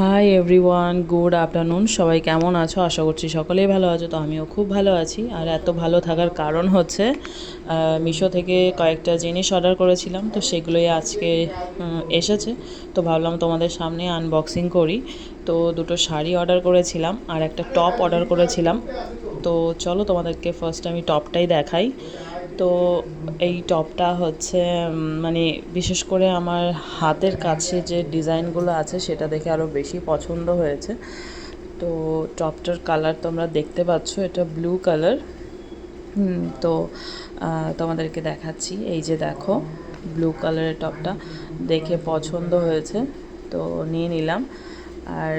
Hi everyone good afternoon সবাই কেমন আছো? আশা করছি সকলেই ভালো আছো। তো আমিও খুব ভালো আছি। আর এত ভালো থাকার কারণ হচ্ছে মিশো থেকে কয়েকটা জিনিস অর্ডার করেছিলাম। তো সেগুলোই আজকে এসেছে। তো ভাবলাম তোমাদের সামনে আনবক্সিং করি। তো দুটো শাড়ি অর্ডার করেছিলাম আর একটা টপ অর্ডার করেছিলাম। তো চলো তোমাদেরকে ফার্স্ট আমি টপটাই দেখাই। তো এই টপটা হচ্ছে মানে বিশেষ করে আমার হাতের কাছে যে ডিজাইনগুলো আছে সেটা দেখে আরও বেশি পছন্দ হয়েছে। তো টপটার কালার তোমরা দেখতে পাচ্ছ, এটা ব্লু কালার। তো তোমাদেরকে দেখাচ্ছি। এই যে দেখো, ব্লু কালারের টপটা দেখে পছন্দ হয়েছে, তো নিয়ে নিলাম। আর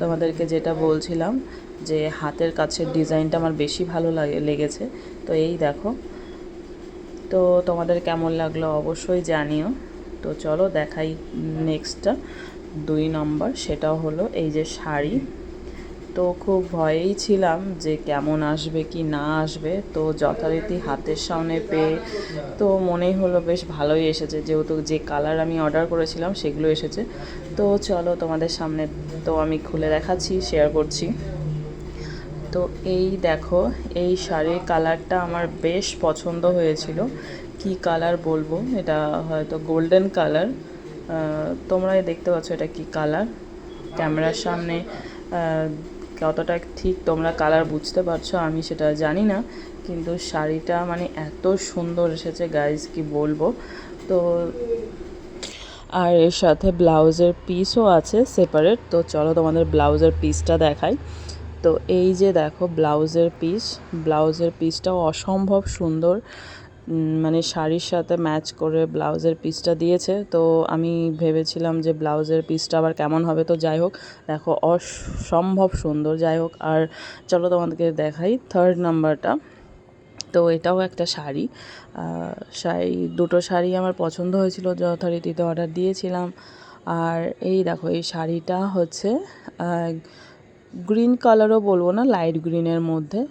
তোমাদেরকে যেটা বলছিলাম যে হাতের কাছের ডিজাইনটা আমার বেশি ভালো লাগে, লেগেছে। তো এই দেখো তো তোমাদের কেমন লাগল অবশ্যই জানিও। তো চলো দেখাই নেক্সটটা দুই নম্বর সেটাও হলো এই যে শাড়ি। তো খুব ভয়েই ছিলাম যে কেমন আসবে কি না আসবে। তো যথারীতি হাতের সামনে পেয়ে তো মনেই হলো বেশ ভালোই এসেছে। যেহেতু যে কালার আমি অর্ডার করেছিলাম সেগুলো এসেছে। তো চলো তোমাদের সামনে তো আমি খুলে দেখাচ্ছি শেয়ার করছি। তো এই দেখো, এই শাড়ির কালারটা আমার বেশ পছন্দ হয়েছিল। কি কালার বলব? এটা হয়তো গোল্ডেন কালার। তোমরাই দেখতে পাচ্ছ এটা কি কালার। ক্যামেরার সামনে কতটা ঠিক তোমরা কালার বুঝতে পারছ আমি সেটা জানি না। কিন্তু শাড়িটা মানে এত সুন্দর এসেছে গাইজ কি বলব? তো আর এর সাথে ব্লাউজের পিসও আছে সেপারেট তো চলো তোমাদের ব্লাউজের পিসটা দেখাই। তো এই যে দেখো ব্লাউজের পিস ব্লাউজের পিসটাও অসম্ভব সুন্দর। মানে শাড়ির সাথে ম্যাচ করে ব্লাউজের পিসটা দিয়েছে। তো আমি ভেবেছিলাম যে ব্লাউজের পিসটা আবার কেমন হবে, তো যাই হোক, দেখো অসম্ভব সুন্দর। যাই হোক, আর চলো তোমাদেরকে দেখাই থার্ড নাম্বারটা তো এটাও একটা শাড়ি। শাড়ি, দুটো শাড়ি আমার পছন্দ হয়েছিল যথারীতিতে অর্ডার দিয়েছিলাম। আর এই দেখো, এই শাড়িটা হচ্ছে গ্রিন কালারও বলব না লাইট গ্রিনের মধ্যে।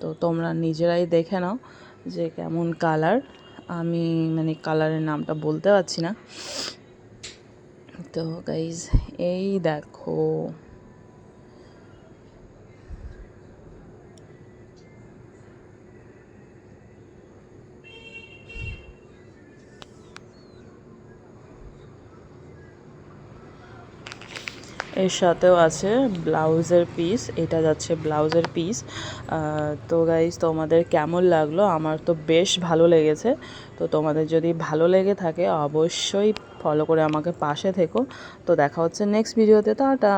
তো তোমরা নিজেরাই দেখে নাও যে কেমন কালার আমি মানে কালারের নামটা বলতে পারছি না। তো গাইজ এই দেখো। এর সাথেও আছে ব্লাউজের পিস এটা যাচ্ছে ব্লাউজের পিস তো গাইজ তোমাদের কেমন লাগল? আমার তো বেশ ভালো লেগেছে। তো তোমাদের যদি ভালো লেগে থাকে, অবশ্যই ফলো করে আমাকে পাশে থেকো। তো দেখা হচ্ছে নেক্সট ভিডিওতে টাটা!